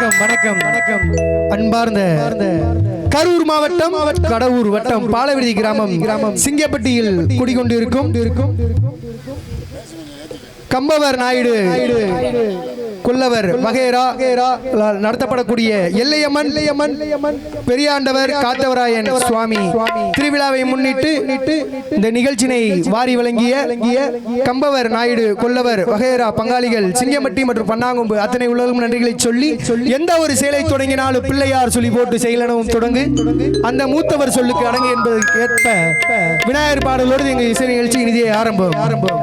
வணக்கம் வணக்கம். வணக்கம். அன்பார்ந்த கரூர் மாவட்டம் கடவுர் வட்டம் பாலவிடி கிராமம் கிராமம். சிங்கப்பட்டியில் குடிகொண்டிருக்கும் இருக்கும் கம்பவர் நாயுடு. குல்லவர் வகைரா நடத்தப்படக்கூடிய எல்லையம்மன் எல்லையம்மன் பெரியாண்டவர் காத்தவராயன் சுவாமி. திருவிழாவை முன்னிட்டு இந்த நிகழ்ச்சினை வாரி வழங்கிய கம்பவர் நாயுடு கொல்லவர் வகைரா பங்காளிகள் சிங்கம்பட்டி மற்றும் பன்னாங்கொம்பு அத்தனை உலகம் நன்றிகளை சொல்லி எந்த ஒரு செயலை தொடங்கினாலும் பிள்ளையார் சொல்லி போட்டு செயலனவும் தொடங்கு. அந்த மூத்தவர் சொல்லுக்கு அடங்கு என்பதற்கு ஏற்ப விநாயகர் பாடலோடு எங்கள் இசை நிகழ்ச்சி இனிதே ஆரம்பம். ஆரம்பம்.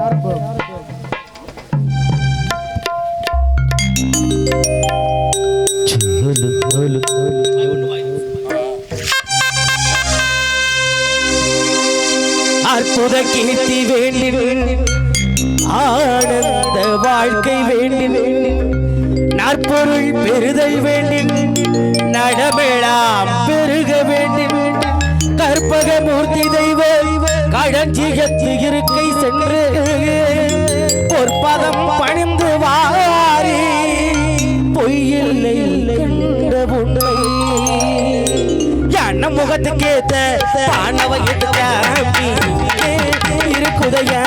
அற்புத கீர்த்தி வேண்டின் ஆனந்த வாழ்க்கை வேண்டின் நற்பொருள் பெறுதல் வேண்டின் நடமேளாம் பெருக வேண்டின் கற்பக மூர்த்தி தெய்வ கடஞ்சியத்து இருக்கை சென்று பொற்பதம் முகத்துக்கேத்த பானவ எடுத்தாம்பி இருக்குதையா?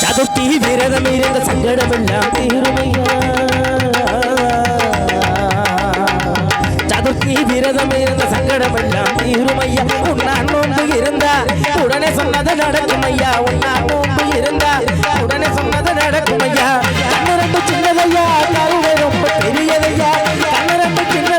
சதுர்த்தி விரதம் இருந்த சங்கடம் எல்லாம் தீருமையா? விரதம் இருந்த சங்கடம் எல்லாம் ஐயா உன்னா நோன்பு இருந்தா? உடனே சொன்னது நடக்கும் ஐயா உன்னா நோன்பு இருந்தா? உடனே சொன்னது நடக்கும் ஐயா கண்ணு ரெண்டு சின்னதையா? கருவை ரொம்ப பெரியதையா? கண்ணு ரெண்டு சின்னதையா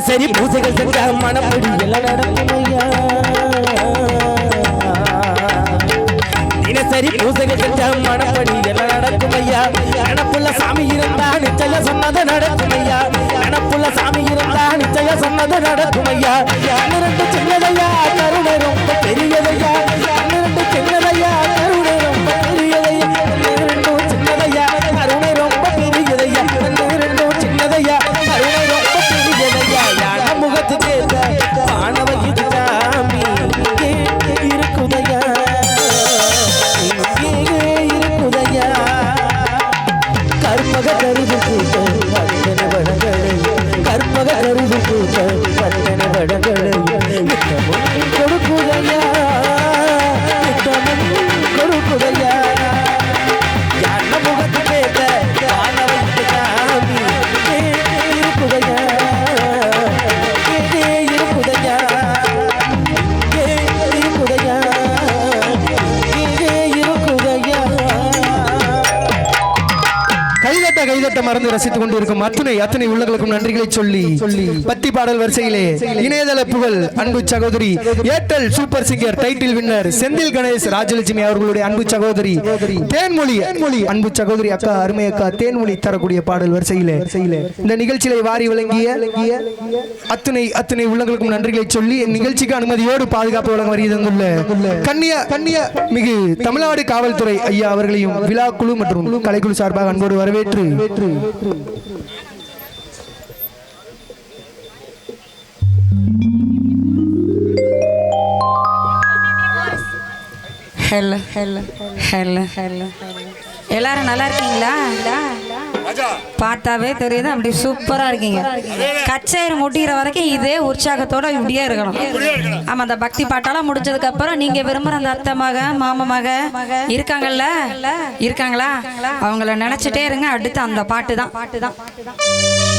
தினசரி பூசைகள் செஞ்சா மனப்படி எல்லாம் நடக்கும் தினசரி பூசைகள் செஞ்சா மனப்படி எல்லாம் நடக்கும் ஐயா நடப்புள்ள சாமி இருந்தா நிச்சயம் சொன்னது நடக்கும் ஐயா நடப்புள்ள சாமி இருந்தா நிச்சயம் சொன்னது நடக்கும் ஐயா பன்னிரண்டு சின்னதையா கருணை ரொம்ப கருதி கூட்ட பத்தனை வடகளை இங்கே மறந்து ரசித்துக் கொண்டிருக்கும் அத்துணை அத்துணை உள்ளங்களுக்கும் நன்றிகளை சொல்லி சொல்லி. பத்தி பாடல் வரிசையிலே இணையதள புகழ் அன்பு சகோதரி Airtel super singer title winner Senthil Ganesh Rajalakshmi அவர்களுடைய அன்பு சகோதரி தேன்மொழி மொழி அன்பு சகோதரி அக்கா அருமை அக்கா தேன்மொழி தரக்கூடிய பாடல் வரிசையிலே இந்த நிகழ்ச்சியிலே வாரி வழங்கிய அத்துணை அத்துணை உள்ளங்களுக்கும் நன்றிகளை சொல்லி நிகழ்ச்சிக்கு அனுமதியோடு பாதுகாப்பு வழங்க வருகின்ற கன்னியா கன்னியா மிகு தமிழ்நாடு காவல்துறை ஐயா அவர்களையும் விழா குழு மற்றும் கலைக்குழு சார்பாக அன்போடு வரவேற்று ஹலோ ஹலோ ஹலோ ஹலோ எல்லாரும் நல்லா இருக்கீங்களா? பார்த்தாவே தெரியுது அப்படி சூப்பரா இருக்கீங்க. கச்சேரி முடிகிற வரைக்கும் இதே உற்சாகத்தோட இப்படியே இருக்கணும். ஆமா அந்த பக்தி பாட்டெல்லாம் முடிஞ்சதுக்கு அப்புறம் நீங்க விரும்புற அந்த அத்தை மக மாமா மக இருக்காங்கல்ல? இருக்காங்களா? அவங்கள நினைச்சிட்டே இருங்க அடுத்து அந்த பாட்டு தான். பாட்டு தான் செந்தில்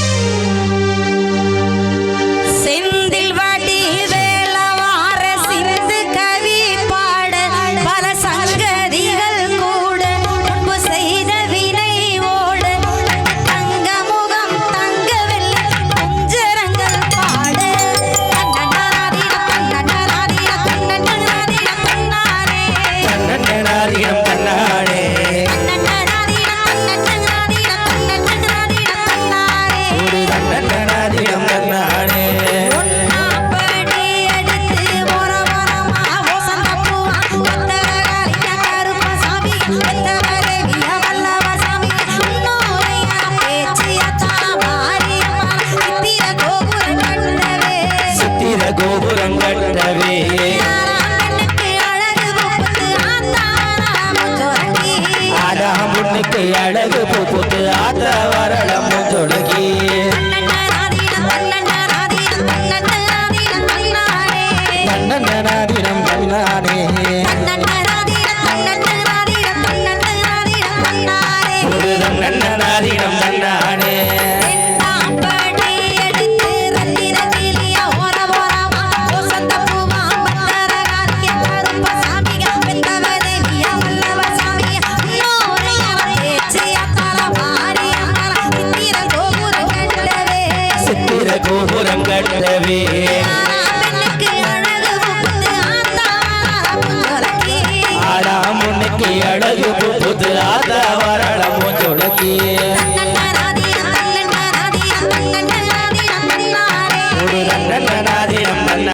கட்டவே. நாராயணனுக்கு அழகு புத்து ஆத்த வரளம் தொடங்கி தன்னன்னாரீர தன்னன்னாரீர தன்னன்னாரீர